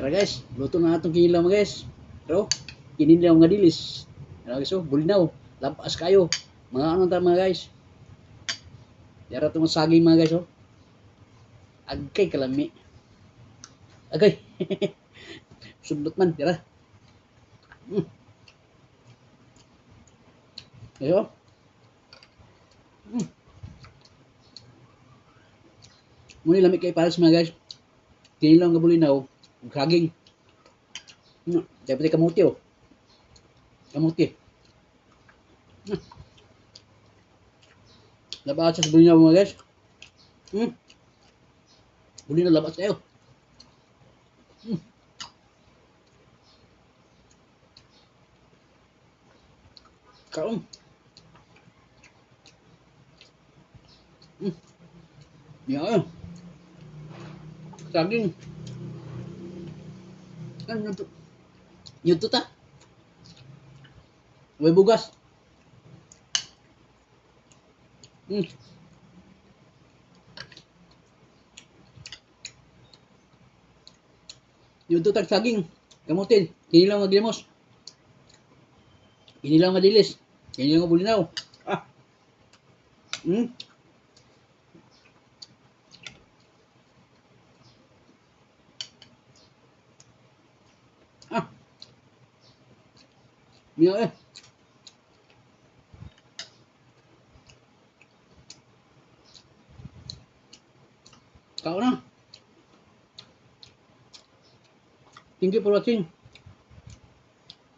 Tara guys, luto na atong kinilaw guys. Pero, kinilaw nga dilis. Ano guys, oh, bulinaw. Lapas kayo. Mga ano ta mga guys. Yara itong saging mga guys, oh. Agkay kalami. Agay. Sundot man, tira. Mm. Ayo. Mm. Muni lamig kay pares mga guys. Kinilaw nga bulinaw. Saging. Hmm, dapat kamuti oh. Kamuti. Hmm. Labas sa bulinaw mga guys. Hmm. Bulinaw labas kayo. Hmm. Kaon. Hmm. Yeah. Saging. Ano to? Yun to ta. May bugas. Hmm. Yun to tag saging. Kamutin. Kinilaw nga gilamos. Kinilaw nga dilis. Kinilaw nga bulinaw. Ah. Hmm. Ah, Mira, eh. nak Tinggi perwakilan.